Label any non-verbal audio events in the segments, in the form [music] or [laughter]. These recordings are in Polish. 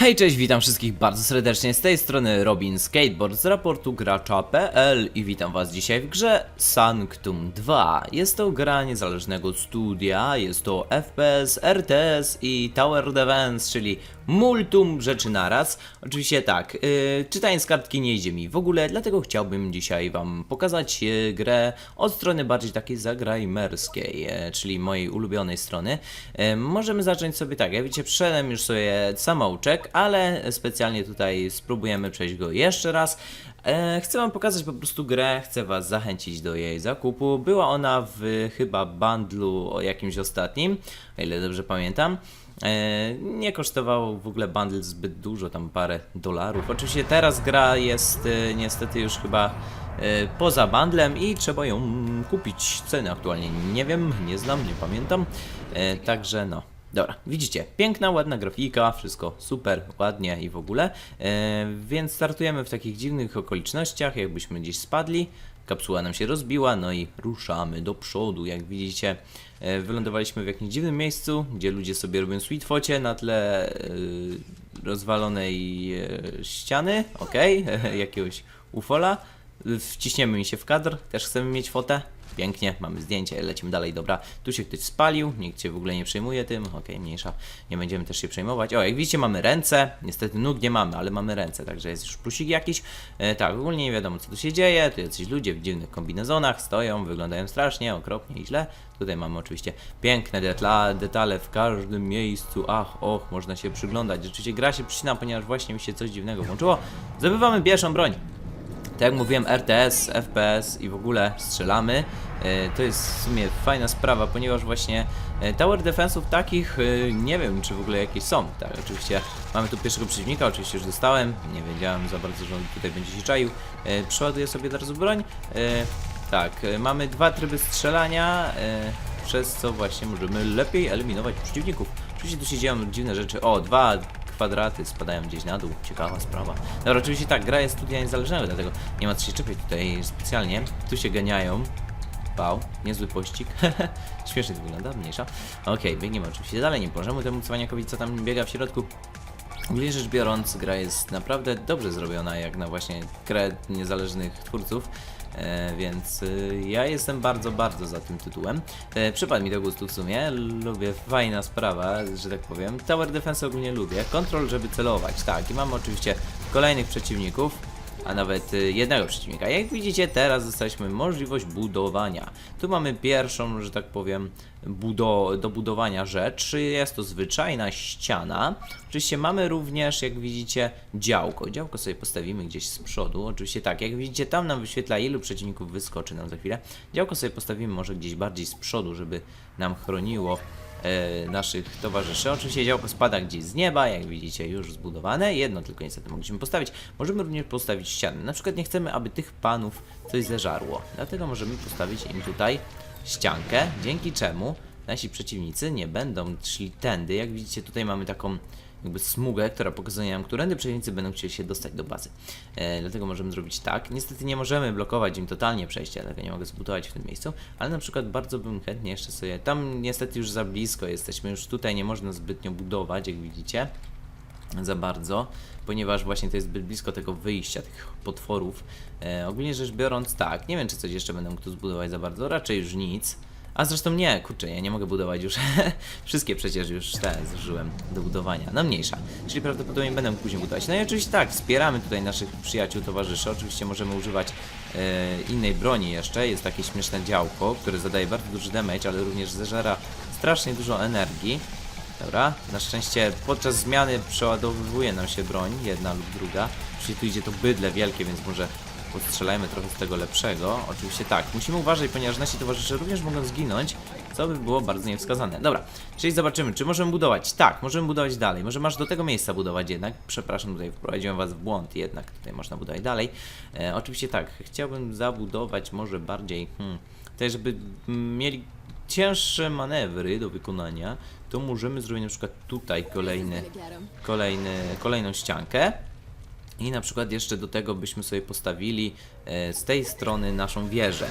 Hej, cześć, witam wszystkich bardzo serdecznie. Z tej strony Robin Skateboard z raportu gracza.pl i witam was dzisiaj w grze Sanctum 2. Jest to gra niezależnego studia, jest to FPS, RTS i Tower Defense, czyli multum rzeczy naraz. Oczywiście tak, yy, czytając kartki nie idzie mi w ogóle, dlatego chciałbym dzisiaj wam pokazać yy, grę od strony bardziej takiej zagrajmerskiej, yy, czyli mojej ulubionej strony. Yy, możemy zacząć sobie tak, jak widzicie, przeszedłem już sobie samouczek, ale specjalnie tutaj spróbujemy przejść go jeszcze raz. E, Chcę wam pokazać po prostu grę, chcę was zachęcić do jej zakupu. Była ona w chyba bundlu o jakimś ostatnim, o ile dobrze pamiętam. E, Nie kosztował w ogóle bundle zbyt dużo, tam parę dolarów. Oczywiście teraz gra jest e, niestety już chyba poza bundlem i trzeba ją kupić. Ceny aktualnie nie wiem, nie znam, nie pamiętam. Także no. Dobra, widzicie, piękna, ładna grafika, wszystko super, ładnie i w ogóle. E, więc startujemy w takich dziwnych okolicznościach, jakbyśmy gdzieś spadli. Kapsuła nam się rozbiła, no i ruszamy do przodu. Jak widzicie, e, wylądowaliśmy w jakimś dziwnym miejscu, gdzie ludzie sobie robią sweet focie na tle e, rozwalonej ściany, ok, [laughs] jakiegoś ufola. Wciśniemy mi się w kadr, też chcemy mieć fotę. Pięknie, mamy zdjęcie, lecimy dalej, dobra. Tu się ktoś spalił, nikt się w ogóle nie przejmuje tym, okej, mniejsza, nie będziemy też się przejmować. O, jak widzicie mamy ręce, niestety nóg nie mamy, ale mamy ręce, także jest już plusik jakiś. E, tak, ogólnie nie wiadomo co tu się dzieje, tu jacyś ludzie w dziwnych kombinezonach stoją, wyglądają strasznie, okropnie i źle. Tutaj mamy oczywiście piękne detale, detale w każdym miejscu, ach, och, można się przyglądać. Rzeczywiście gra się przycina, ponieważ właśnie mi się coś dziwnego włączyło. Zdobywamy pierwszą broń. Tak jak mówiłem, RTS, FPS i w ogóle strzelamy. E, To jest w sumie fajna sprawa, ponieważ właśnie e, Tower Defense'ów takich e, nie wiem, czy w ogóle jakieś są. Tak, oczywiście mamy tu pierwszego przeciwnika, oczywiście już dostałem. Nie wiedziałem za bardzo, że on tutaj będzie się czaił. Przeładuję sobie od razu broń. Tak, mamy dwa tryby strzelania, przez co właśnie możemy lepiej eliminować przeciwników. Oczywiście tu się dzieją dziwne rzeczy. O, dwa kwadraty spadają gdzieś na dół. Ciekawa sprawa. Dobra, oczywiście tak, gra jest studia niezależnego, dlatego nie ma co się czepiać tutaj specjalnie. Tu się ganiają. Wow, niezły pościg. [laughs] Śmiesznie to wygląda, mniejsza. Okej, biegniemy oczywiście dalej, nie możemy temu cwaniakowi, co tam biega w środku. Ogólnie rzecz biorąc, gra jest naprawdę dobrze zrobiona, jak na właśnie grę niezależnych twórców. E, więc y, ja jestem bardzo, bardzo za tym tytułem. E, przypadł mi do gustu w sumie, lubię, fajna sprawa, że tak powiem. Tower Defense ogólnie lubię. Control, żeby celować, tak. I mamy oczywiście kolejnych przeciwników a nawet y, jednego przeciwnika. Jak widzicie, teraz dostaliśmy możliwość budowania. Tu mamy pierwszą, że tak powiem, budo do budowania rzecz. Jest to zwyczajna ściana. Oczywiście mamy również, jak widzicie, działko. Działko sobie postawimy gdzieś z przodu. Oczywiście tak, jak widzicie, tam nam wyświetla, ilu przeciwników wyskoczy nam za chwilę. Działko sobie postawimy może gdzieś bardziej z przodu, żeby nam chroniło naszych towarzyszy. Oczywiście działko spada gdzieś z nieba, jak widzicie już zbudowane. Jedno tylko niestety mogliśmy postawić. Możemy również postawić ściany. Na przykład nie chcemy, aby tych panów coś zeżarło. Dlatego możemy postawić im tutaj ściankę, dzięki czemu nasi przeciwnicy nie będą szli tędy. Jak widzicie tutaj mamy taką jakby smugę, która pokazuje nam, którędy przeciwnicy będą chcieli się dostać do bazy. E, dlatego możemy zrobić tak. Niestety nie możemy blokować im totalnie przejścia, dlatego nie mogę zbudować w tym miejscu, ale na przykład bardzo bym chętnie jeszcze sobie, tam niestety już za blisko jesteśmy, już tutaj nie można zbytnio budować, jak widzicie, za bardzo, ponieważ właśnie to jest zbyt blisko tego wyjścia, tych potworów. E, ogólnie rzecz biorąc, tak, nie wiem czy coś jeszcze będę mógł tu zbudować za bardzo, raczej już nic. A zresztą nie, kurczę, ja nie mogę budować już. [laughs] Wszystkie przecież już te zużyłem do budowania. No mniejsza. Czyli prawdopodobnie będę później budować. No i oczywiście tak, wspieramy tutaj naszych przyjaciół, towarzyszy. Oczywiście możemy używać e, innej broni jeszcze. Jest takie śmieszne działko, które zadaje bardzo duży damage, ale również zeżera strasznie dużo energii. Dobra, na szczęście podczas zmiany przeładowywuje nam się broń, jedna lub druga. Oczywiście tu idzie to bydle wielkie, więc może postrzelajmy trochę z tego lepszego. Oczywiście tak, musimy uważać, ponieważ nasi towarzysze również mogą zginąć, co by było bardzo niewskazane. Dobra, czyli zobaczymy, czy możemy budować. Tak, możemy budować dalej. Może aż do tego miejsca budować jednak. Przepraszam, tutaj wprowadziłem was w błąd, jednak tutaj można budować dalej. E, oczywiście tak, chciałbym zabudować może bardziej, hmm, tutaj żeby mieli cięższe manewry do wykonania, to możemy zrobić na przykład tutaj kolejny, kolejny, kolejną ściankę. I na przykład jeszcze do tego byśmy sobie postawili e, z tej strony naszą wieżę.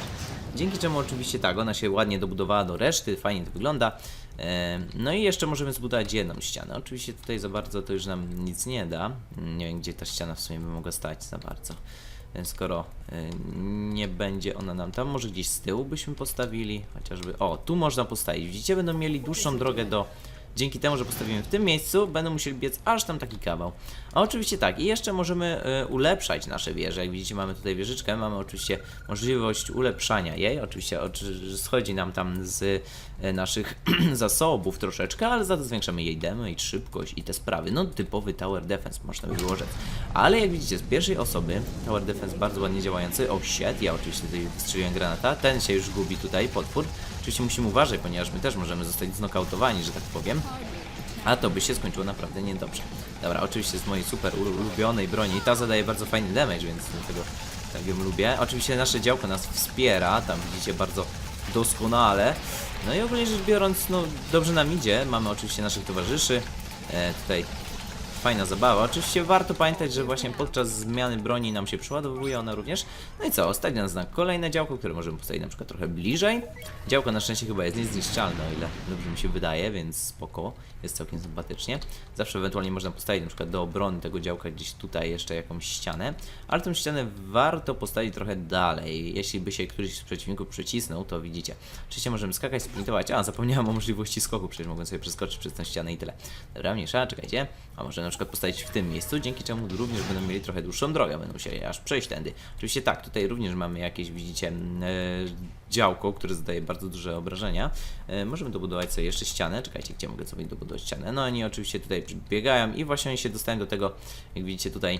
Dzięki czemu oczywiście tak, ona się ładnie dobudowała do reszty, fajnie to wygląda. E, No i jeszcze możemy zbudować jedną ścianę. Oczywiście tutaj za bardzo to już nam nic nie da. Nie wiem, gdzie ta ściana w sumie by mogła stać za bardzo. E, Skoro nie będzie ona nam tam, może gdzieś z tyłu byśmy postawili, chociażby. O, tu można postawić. Widzicie, będą mieli dłuższą drogę do. Dzięki temu, że postawimy w tym miejscu, będą musieli biec aż tam taki kawał. A oczywiście tak, i jeszcze możemy e, ulepszać nasze wieże. Jak widzicie, mamy tutaj wieżyczkę, mamy oczywiście możliwość ulepszania jej. Oczywiście oczy- schodzi nam tam z e, naszych [clears throat] zasobów troszeczkę, ale za to zwiększamy jej damage, szybkość i te sprawy. No typowy tower defense, można by było rzec. Ale jak widzicie, z pierwszej osoby tower defense bardzo ładnie działający. O shit, ja oczywiście tutaj strzeliłem granata. Ten się już gubi tutaj, potwór. Oczywiście musimy uważać, ponieważ my też możemy zostać znokautowani, że tak powiem. A to by się skończyło naprawdę niedobrze. Dobra, oczywiście z mojej super ulu- ulubionej broni. Ta zadaje bardzo fajny damage, więc dlatego tak ją lubię. Oczywiście nasze działko nas wspiera, tam widzicie bardzo doskonale. No i ogólnie rzecz biorąc, no dobrze nam idzie. Mamy oczywiście naszych towarzyszy. E, tutaj fajna zabawa. Oczywiście warto pamiętać, że właśnie podczas zmiany broni nam się przeładowuje ona również. No i co, ostatni na znak kolejne działko, które możemy postawić na przykład trochę bliżej. Działko na szczęście chyba jest niezniszczalne, o ile dobrze mi się wydaje, więc spoko, jest całkiem sympatycznie. Zawsze ewentualnie można postawić na przykład do obrony tego działka gdzieś tutaj jeszcze jakąś ścianę, ale tę ścianę warto postawić trochę dalej. Jeśli by się któryś z przeciwników przycisnął, to widzicie. Oczywiście możemy skakać, sprintować. A, zapomniałem o możliwości skoku, przecież mogłem sobie przeskoczyć przez tę ścianę i tyle. Dobra, mniejsza, czekajcie. A może na przykład postawić w tym miejscu, dzięki czemu również będą mieli trochę dłuższą drogę, będą musieli aż przejść tędy. Oczywiście tak, tutaj również mamy jakieś, widzicie, mm, e, działko, które zadaje bardzo duże obrażenia. E, możemy dobudować sobie jeszcze ścianę. Czekajcie, gdzie mogę sobie dobudować ścianę? No oni oczywiście tutaj biegają i właśnie oni się dostają do tego, jak widzicie tutaj,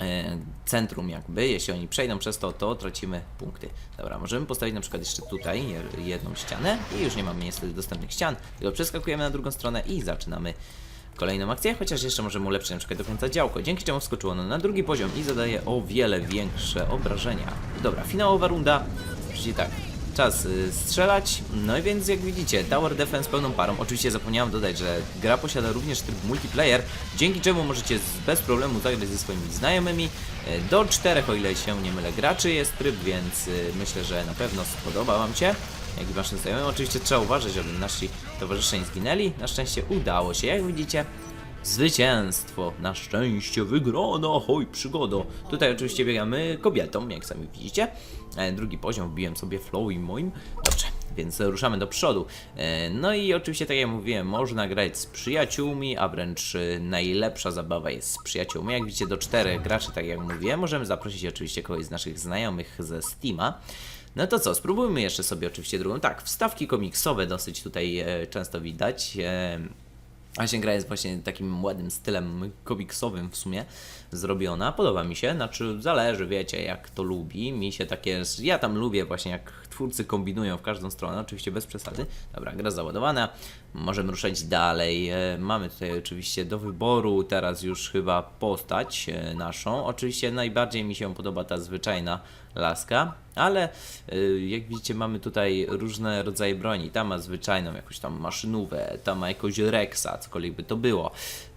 e, centrum jakby, jeśli oni przejdą przez to, to tracimy punkty. Dobra, możemy postawić na przykład jeszcze tutaj je- jedną ścianę i już nie mamy niestety dostępnych ścian, tylko przeskakujemy na drugą stronę i zaczynamy kolejną akcję, chociaż jeszcze możemy ulepszyć na przykład do końca działko, dzięki czemu wskoczyło ono na drugi poziom i zadaje o wiele większe obrażenia. Dobra, finałowa runda, czyli tak, czas y, strzelać, no i więc jak widzicie, Tower Defense pełną parą, oczywiście zapomniałem dodać, że gra posiada również tryb multiplayer, dzięki czemu możecie bez problemu zagrać ze swoimi znajomymi, y, do czterech o ile się nie mylę graczy jest tryb, więc y, myślę, że na pewno spodoba Wam się jak i waszym znajomym. Oczywiście trzeba uważać, żeby nasi towarzysze nie zginęli. Na szczęście udało się, jak widzicie. Zwycięstwo, na szczęście wygrana, hoj przygodo. Tutaj oczywiście biegamy kobietą, jak sami widzicie. E, drugi poziom wbiłem sobie flow i moim. Dobrze, więc ruszamy do przodu. E, no i oczywiście, tak jak mówiłem, można grać z przyjaciółmi, a wręcz e, najlepsza zabawa jest z przyjaciółmi. Jak widzicie, do czterech graczy, tak jak mówiłem, możemy zaprosić oczywiście kogoś z naszych znajomych ze Steama. No to co, spróbujmy jeszcze sobie oczywiście drugą. Tak, wstawki komiksowe dosyć tutaj e, często widać. E, Właśnie gra jest właśnie takim ładnym stylem komiksowym w sumie zrobiona. Podoba mi się, znaczy zależy, wiecie, jak to lubi. Mi się takie, ja tam lubię właśnie jak twórcy kombinują w każdą stronę, oczywiście bez przesady. Dobra, gra załadowana, możemy ruszać dalej. E, Mamy tutaj oczywiście do wyboru teraz już chyba postać e, naszą. Oczywiście najbardziej mi się podoba ta zwyczajna laska, ale y, jak widzicie mamy tutaj różne rodzaje broni. Ta ma zwyczajną jakąś tam maszynówę, ta ma jakąś Rexa, cokolwiek by to było.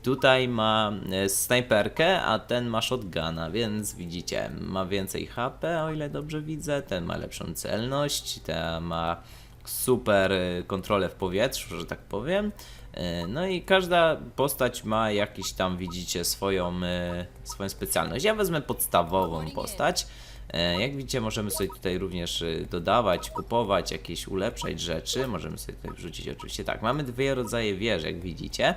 Tutaj ma e, snajperkę, a ten ma shotguna, więc widzicie, ma więcej HP, o ile dobrze widzę, ten ma lepszą celność, ten ma super y, kontrolę w powietrzu, że tak powiem. Y, No i każda postać ma jakiś tam, widzicie, swoją, swoją specjalność. Ja wezmę podstawową postać. E, Jak widzicie, możemy sobie tutaj również dodawać, kupować, jakieś ulepszać rzeczy. Możemy sobie tutaj wrzucić oczywiście tak. Mamy dwie rodzaje wież, jak widzicie.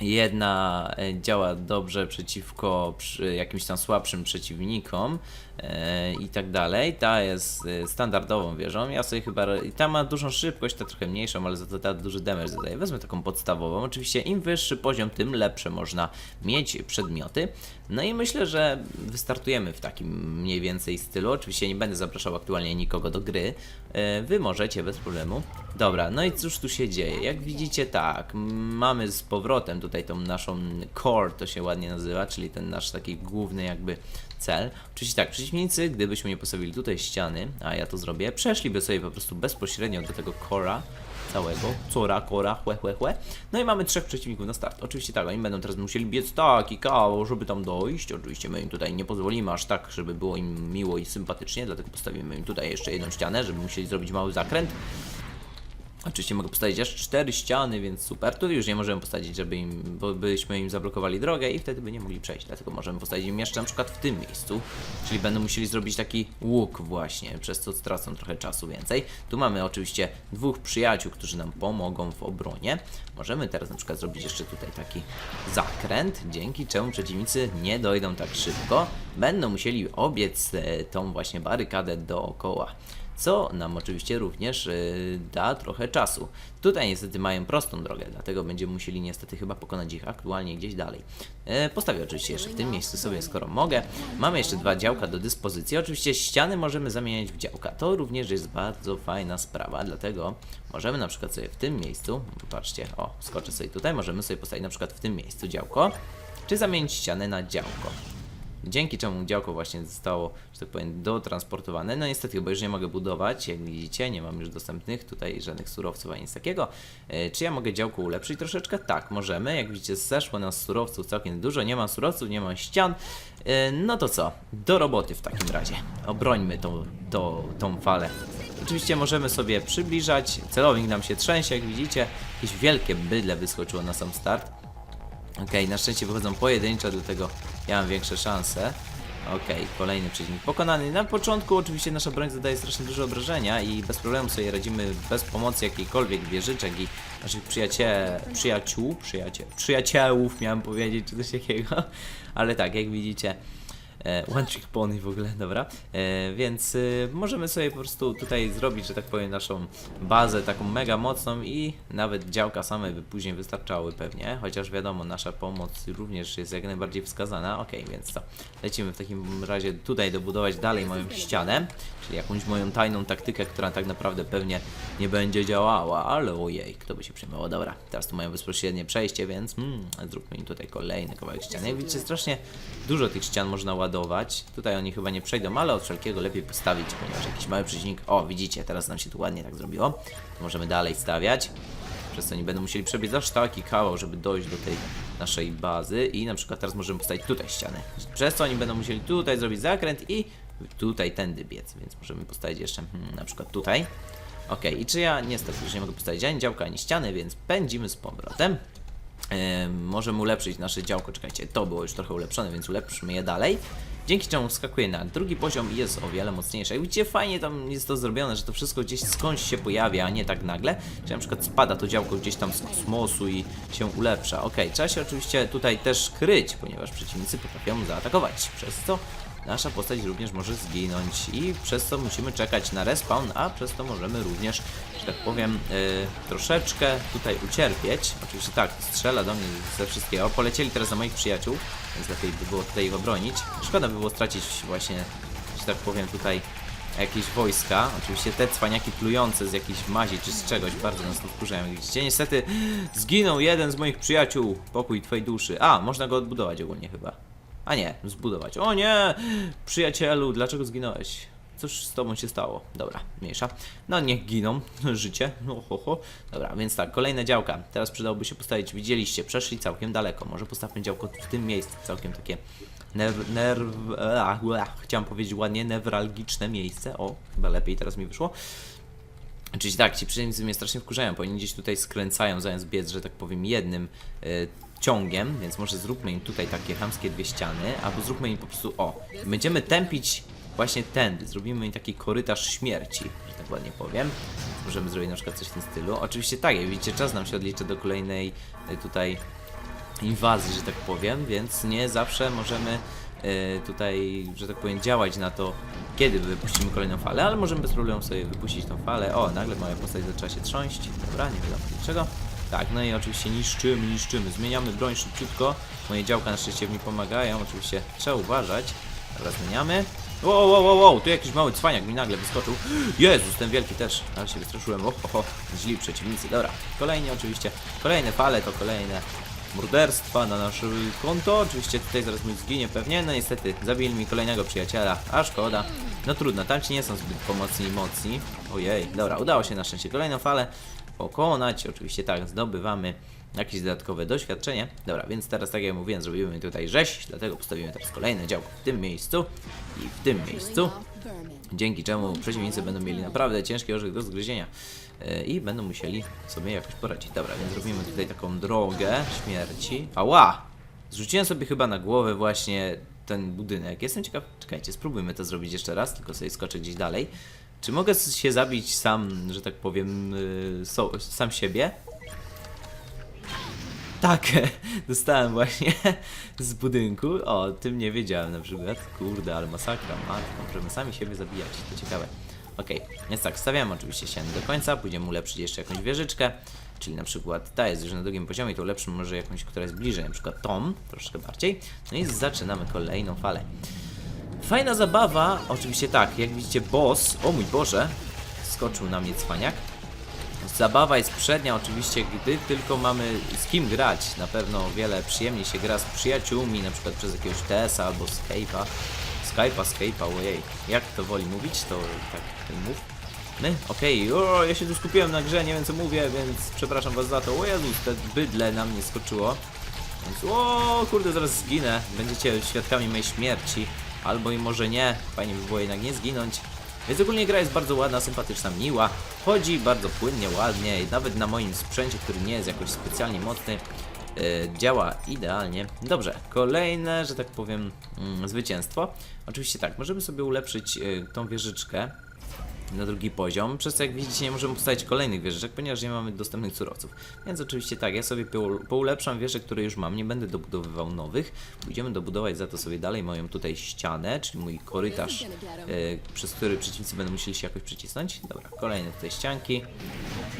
Jedna e, działa dobrze przeciwko jakimś tam słabszym przeciwnikom e, i tak dalej. Ta jest e, standardową wieżą. Ja sobie chyba. Ta ma dużą szybkość, ta trochę mniejszą, ale za to ta duży damage zadaje. Wezmę taką podstawową. Oczywiście im wyższy poziom, tym lepsze można mieć przedmioty. No i myślę, że wystartujemy w takim mniej więcej stylu. Oczywiście nie będę zapraszał aktualnie nikogo do gry. E, Wy możecie bez problemu. Dobra, no i cóż tu się dzieje? Jak widzicie, tak, mamy z powrotem tutaj tą naszą core, to się ładnie nazywa, czyli ten nasz taki główny jakby cel. Oczywiście tak, przeciwnicy, gdybyśmy nie postawili tutaj ściany, a ja to zrobię, przeszliby sobie po prostu bezpośrednio do tego cora całego, cora, kora, chłe, chłe, chłe. No i mamy trzech przeciwników na start. Oczywiście tak, oni będą teraz musieli biec taki kawał, żeby tam dojść. Oczywiście my im tutaj nie pozwolimy aż tak, żeby było im miło i sympatycznie, dlatego postawimy im tutaj jeszcze jedną ścianę, żeby musieli zrobić mały zakręt. Oczywiście mogę postawić aż cztery ściany, więc super. Tu już nie możemy postawić, żeby im, bo byśmy im zablokowali drogę i wtedy by nie mogli przejść. Dlatego możemy postawić im jeszcze na przykład w tym miejscu. Czyli będą musieli zrobić taki łuk właśnie, przez co stracą trochę czasu więcej. Tu mamy oczywiście dwóch przyjaciół, którzy nam pomogą w obronie. Możemy teraz na przykład zrobić jeszcze tutaj taki zakręt, dzięki czemu przeciwnicy nie dojdą tak szybko. Będą musieli obiec e, tą właśnie barykadę dookoła co nam oczywiście również y, da trochę czasu. Tutaj niestety mają prostą drogę, dlatego będziemy musieli niestety chyba pokonać ich aktualnie gdzieś dalej. E, postawię oczywiście jeszcze w tym miejscu sobie, skoro mogę. Mamy jeszcze dwa działka do dyspozycji. Oczywiście ściany możemy zamieniać w działka. To również jest bardzo fajna sprawa, dlatego możemy na przykład sobie w tym miejscu, popatrzcie, o, skoczę sobie tutaj, możemy sobie postawić na przykład w tym miejscu działko, czy zamienić ścianę na działko dzięki czemu działko właśnie zostało, że tak powiem, dotransportowane. No niestety, bo już nie mogę budować, jak widzicie, nie mam już dostępnych tutaj żadnych surowców ani nic takiego. E, czy ja mogę działko ulepszyć troszeczkę? Tak, możemy. Jak widzicie, zeszło nas surowców całkiem dużo, nie mam surowców, nie mam ścian. E, no to co? Do roboty w takim razie. Obrońmy tą, tą, tą falę. Oczywiście możemy sobie przybliżać, celownik nam się trzęsie, jak widzicie. Jakieś wielkie bydle wyskoczyło na sam start. Okej, na szczęście wychodzą pojedyncze, dlatego ja mam większe szanse. Okej, kolejny przeciwnik pokonany. Na początku oczywiście nasza broń zadaje strasznie dużo obrażenia i bez problemu sobie radzimy bez pomocy jakiejkolwiek wieżyczek i naszych przyjacie... przyjaciół, przyjacie... przyjaciołów miałem powiedzieć, czy coś takiego. Ale tak, jak widzicie, One Trick Pony w ogóle, dobra. E, więc y, możemy sobie po prostu tutaj zrobić, że tak powiem, naszą bazę taką mega mocną i nawet działka same by później wystarczały pewnie, chociaż wiadomo, nasza pomoc również jest jak najbardziej wskazana. Ok, więc to lecimy w takim razie tutaj dobudować dalej moją ścianę, czyli jakąś moją tajną taktykę, która tak naprawdę pewnie nie będzie działała, ale ojej, kto by się przejmował. Dobra, teraz tu mają bezpośrednie przejście, więc mm, zróbmy im tutaj kolejny kawałek ściany. Jak widzicie, strasznie dużo tych ścian można ładować. Tutaj oni chyba nie przejdą, ale od wszelkiego lepiej postawić, ponieważ jakiś mały przeciwnik... O, widzicie, teraz nam się tu ładnie tak zrobiło. To możemy dalej stawiać. Przez co nie będą musieli przebiec aż taki kawał, żeby dojść do tej naszej bazy. I na przykład teraz możemy postawić tutaj ścianę. Przez co oni będą musieli tutaj zrobić zakręt i tutaj tędy biec. Więc możemy postawić jeszcze hmm, na przykład tutaj. Ok, i czy ja niestety już nie mogę postawić ani działka, ani ściany, więc pędzimy z powrotem. Możemy ulepszyć nasze działko, czekajcie, to było już trochę ulepszone, więc ulepszymy je dalej. Dzięki czemu wskakuje na drugi poziom i jest o wiele mocniejsze. Jak widzicie, fajnie tam jest to zrobione, że to wszystko gdzieś skądś się pojawia, a nie tak nagle. Czy na przykład spada to działko gdzieś tam z kosmosu i się ulepsza. Ok, trzeba się oczywiście tutaj też kryć, ponieważ przeciwnicy potrafią zaatakować, przez co nasza postać również może zginąć i przez to musimy czekać na respawn, a przez to możemy również, że tak powiem, yy, troszeczkę tutaj ucierpieć. Oczywiście tak, strzela do mnie ze wszystkiego. Polecieli teraz na moich przyjaciół, więc lepiej by było tutaj ich obronić. Szkoda by było stracić właśnie, że tak powiem, tutaj jakieś wojska. Oczywiście te cwaniaki plujące z jakiejś mazi czy z czegoś bardzo nas. Jak widzicie, niestety zginął jeden z moich przyjaciół. Pokój twojej duszy. A, można go odbudować ogólnie chyba. A nie, zbudować. O nie! Przyjacielu, dlaczego zginąłeś? Cóż z tobą się stało? Dobra, mniejsza. No niech giną. [laughs] Życie. No ho, ho. Dobra, więc tak, kolejne działka. Teraz przydałoby się postawić, widzieliście, przeszli całkiem daleko. Może postawmy działko w tym miejscu, całkiem takie nerw... nerw a, a, chciałem powiedzieć ładnie, newralgiczne miejsce. O, chyba lepiej teraz mi wyszło. Oczywiście tak, ci przeciwnicy mnie strasznie wkurzają, bo oni gdzieś tutaj skręcają, zamiast biec, że tak powiem, jednym y, ciągiem, więc może zróbmy im tutaj takie chamskie dwie ściany, albo zróbmy im po prostu, o, będziemy tępić właśnie tędy, zrobimy im taki korytarz śmierci, że tak ładnie powiem. Możemy zrobić na przykład coś w tym stylu. Oczywiście tak, jak widzicie, czas nam się odlicza do kolejnej y, tutaj inwazji, że tak powiem, więc nie zawsze możemy y, tutaj, że tak powiem, działać na to, kiedy wypuścimy kolejną falę, ale możemy bez problemu sobie wypuścić tą falę. O, nagle moja postać zaczęła się trząść. Dobra, nie wiadomo dlaczego. Tak, no i oczywiście niszczymy, niszczymy, zmieniamy broń szybciutko. Moje działka na szczęście mi pomagają, oczywiście trzeba uważać. Dobra, zmieniamy. Wow, wow, wow, wow, tu jakiś mały cwaniak mi nagle wyskoczył. Jezus, ten wielki też, ale się wystraszyłem. Oho, ho, źli przeciwnicy. Dobra, kolejnie oczywiście, kolejne fale to kolejne morderstwa na nasze konto. Oczywiście tutaj zaraz mi zginie pewnie. No niestety, zabili mi kolejnego przyjaciela, a szkoda. No trudno, tamci nie są zbyt pomocni i mocni. Ojej, dobra, udało się na szczęście kolejną falę pokonać. Oczywiście tak, zdobywamy jakieś dodatkowe doświadczenie. Dobra, więc teraz tak jak mówiłem, zrobimy tutaj rzeź, dlatego postawimy teraz kolejne działko w tym miejscu i w tym miejscu. Dzięki czemu przeciwnicy będą mieli naprawdę ciężki orzech do zgryzienia e, i będą musieli sobie jakoś poradzić. Dobra, więc robimy tutaj taką drogę śmierci. Ała! Zrzuciłem sobie chyba na głowę właśnie ten budynek. Jestem ciekaw, czekajcie, spróbujmy to zrobić jeszcze raz, tylko sobie skoczę gdzieś dalej. Czy mogę się zabić sam, że tak powiem, y, so, sam siebie? Tak, [laughs] dostałem właśnie z budynku. O, tym nie wiedziałem na przykład. Kurde, ale masakra, matko, możemy sami siebie zabijać, to ciekawe. Okej, więc tak, stawiam oczywiście ściany do końca, pójdziemy ulepszyć jeszcze jakąś wieżyczkę, czyli na przykład ta jest już na drugim poziomie, to ulepszymy może jakąś, która jest bliżej, na przykład tą, troszkę bardziej. No i zaczynamy kolejną falę. Fajna zabawa, oczywiście tak, jak widzicie boss, o mój Boże, skoczył na mnie cwaniak. Zabawa jest przednia oczywiście, gdy tylko mamy z kim grać. Na pewno wiele przyjemniej się gra z przyjaciółmi, na przykład przez jakiegoś TS-a albo Skype'a. Skype'a, Skype'a, ojej. Jak to woli mówić, to tak mów. My? Okej, o, ja się tu skupiłem na grze, nie wiem co mówię, więc przepraszam was za to. O Jezus, te bydle na mnie skoczyło. Więc, o kurde, zaraz zginę. Będziecie świadkami mojej śmierci. Albo i może nie. Fajnie by było jednak nie zginąć. Więc ogólnie gra jest bardzo ładna, sympatyczna, miła. Chodzi bardzo płynnie, ładnie i nawet na moim sprzęcie, który nie jest jakoś specjalnie mocny, e, działa idealnie. Dobrze, kolejne, że tak powiem, mm, zwycięstwo. Oczywiście tak, możemy sobie ulepszyć e, tą wieżyczkę na drugi poziom, przez co jak widzicie nie możemy postawić kolejnych wieżyczek, ponieważ nie mamy dostępnych surowców. Więc oczywiście tak, ja sobie pou- poulepszam wieże, które już mam, nie będę dobudowywał nowych. Pójdziemy dobudować za to sobie dalej moją tutaj ścianę, czyli mój korytarz, e, przez który przeciwnicy będą musieli się jakoś przycisnąć. Dobra, kolejne tutaj ścianki.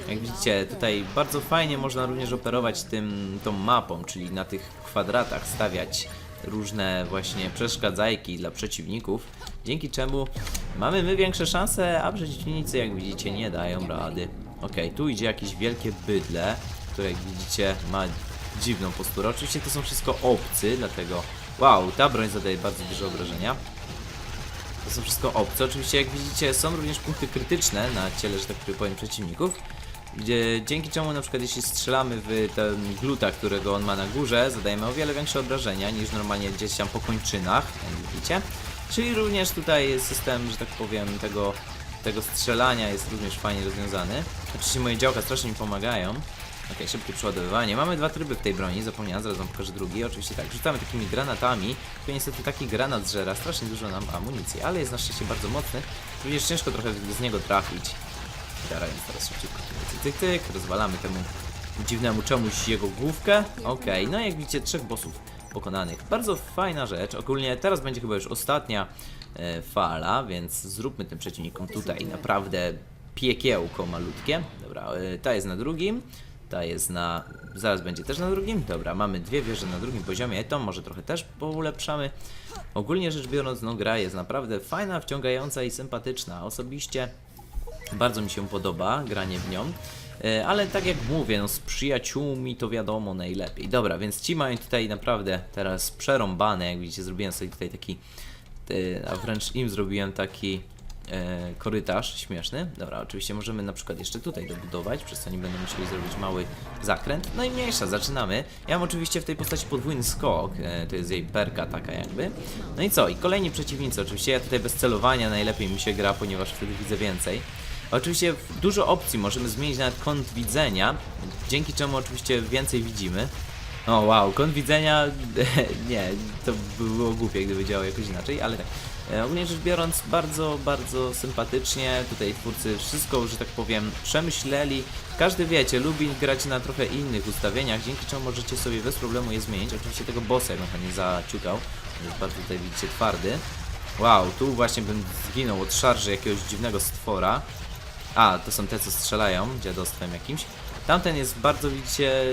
Jak widzicie, tutaj bardzo fajnie można również operować tym, tą mapą, czyli na tych kwadratach stawiać różne właśnie przeszkadzajki dla przeciwników, dzięki czemu mamy my większe szanse, a przeciwnicy jak widzicie nie dają rady. Okej, tu idzie jakieś wielkie bydle, które jak widzicie ma dziwną posturę. Oczywiście to są wszystko obcy, dlatego wow, ta broń zadaje bardzo duże obrażenia. To są wszystko obce. Oczywiście, jak widzicie, są również punkty krytyczne na ciele, że tak powiem, przeciwników. Gdzie, dzięki czemu na przykład jeśli strzelamy w ten gluta, którego on ma na górze, zadajemy o wiele większe obrażenia niż normalnie gdzieś tam po kończynach, jak widzicie. Czyli również tutaj system, że tak powiem, tego, tego strzelania jest również fajnie rozwiązany. Oczywiście moje działka strasznie mi pomagają. Okej, szybkie przeładowywanie. Mamy dwa tryby w tej broni, zapomniałem, zaraz wam pokażę drugi. Oczywiście tak, rzucamy takimi granatami, tylko niestety taki granat zżera strasznie dużo nam amunicji, ale jest na szczęście bardzo mocny, również ciężko trochę z niego trafić. Dobra, więc teraz szybciutko tyk, tyk, rozwalamy temu dziwnemu czemuś jego główkę. Okej, no jak widzicie, trzech bossów pokonanych. Bardzo fajna rzecz. Ogólnie teraz będzie chyba już ostatnia e, fala, więc zróbmy tym przeciwnikom tutaj naprawdę piekiełko malutkie. Dobra, e, ta jest na drugim, ta jest na... zaraz będzie też na drugim. Dobra, mamy dwie wieże na drugim poziomie, tą może trochę też poulepszamy. Ogólnie rzecz biorąc, no gra jest naprawdę fajna, wciągająca i sympatyczna. Osobiście bardzo mi się podoba granie w nią. E, Ale tak jak mówię, no z przyjaciółmi to wiadomo najlepiej. Dobra, więc ci mają tutaj naprawdę teraz przerąbane, jak widzicie, zrobiłem sobie tutaj taki, a wręcz im zrobiłem taki e, korytarz śmieszny. Dobra, oczywiście możemy na przykład jeszcze tutaj dobudować, przez co nie będą musieli zrobić mały zakręt. No i mniejsza, zaczynamy. Ja mam oczywiście w tej postaci podwójny skok, e, to jest jej perka taka jakby. No i co? I kolejni przeciwnicy, oczywiście ja tutaj bez celowania najlepiej mi się gra, ponieważ wtedy widzę więcej. Oczywiście dużo opcji, możemy zmienić nawet kąt widzenia, dzięki czemu oczywiście więcej widzimy. O wow, kąt widzenia, [laughs] nie, to by było głupie, gdyby działał jakoś inaczej, ale tak. E, Ogólnie rzecz biorąc, bardzo, bardzo sympatycznie. Tutaj twórcy wszystko, że tak powiem, przemyśleli. Każdy wiecie, lubi grać na trochę innych ustawieniach, dzięki czemu możecie sobie bez problemu je zmienić. Oczywiście tego bossa ja bym chętnie zaciukał. Jest bardzo tutaj widzicie twardy. Wow, tu właśnie bym zginął od szarży jakiegoś dziwnego stwora. A, to są te, co strzelają dziadostwem jakimś. Tamten jest bardzo, widzicie,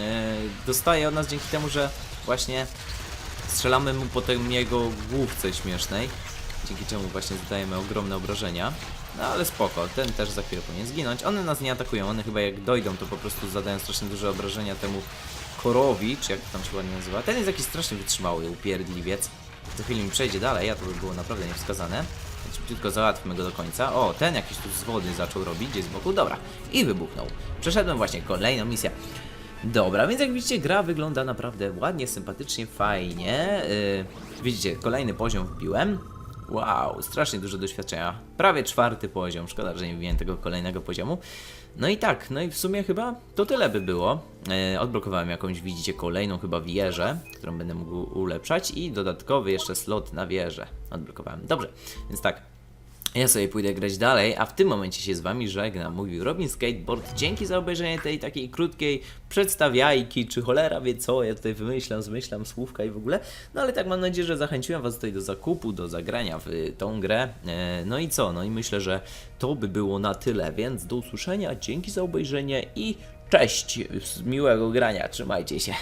e, dostaje od nas dzięki temu, że właśnie strzelamy mu po tym jego główce śmiesznej. Dzięki czemu właśnie zadajemy ogromne obrażenia. No ale spoko, ten też za chwilę powinien zginąć. One nas nie atakują, one chyba jak dojdą, to po prostu zadają strasznie duże obrażenia temu korowi, czy jak to tam się ładnie nazywa. Ten jest jakiś strasznie wytrzymały, upierdliwiec. Za chwilę mi przejdzie dalej, a to by było naprawdę niewskazane. Więc szybciutko załatwmy go do końca. O, ten jakiś tu z wody zaczął robić, gdzieś z boku. Dobra, i wybuchnął. Przeszedłem właśnie kolejną misję. Dobra, więc jak widzicie, gra wygląda naprawdę ładnie, sympatycznie, fajnie. Yy, widzicie, kolejny poziom wbiłem. Wow, strasznie dużo doświadczenia. Prawie czwarty poziom. Szkoda, że nie wbiłem tego kolejnego poziomu. No i tak, no i w sumie chyba to tyle by było. Yy, odblokowałem jakąś, widzicie, kolejną chyba wieżę, którą będę mógł ulepszać i dodatkowy jeszcze slot na wieżę. Odblokowałem. Dobrze, więc tak. Ja sobie pójdę grać dalej, a w tym momencie się z wami żegnam. Mówił Robin Skateboard. Dzięki za obejrzenie tej takiej krótkiej przedstawiajki, czy cholera wie co, ja tutaj wymyślam, zmyślam słówka i w ogóle. No ale tak mam nadzieję, że zachęciłem was tutaj do zakupu, do zagrania w tą grę. E, No i co? No i myślę, że to by było na tyle, więc do usłyszenia, dzięki za obejrzenie i cześć, miłego grania, trzymajcie się.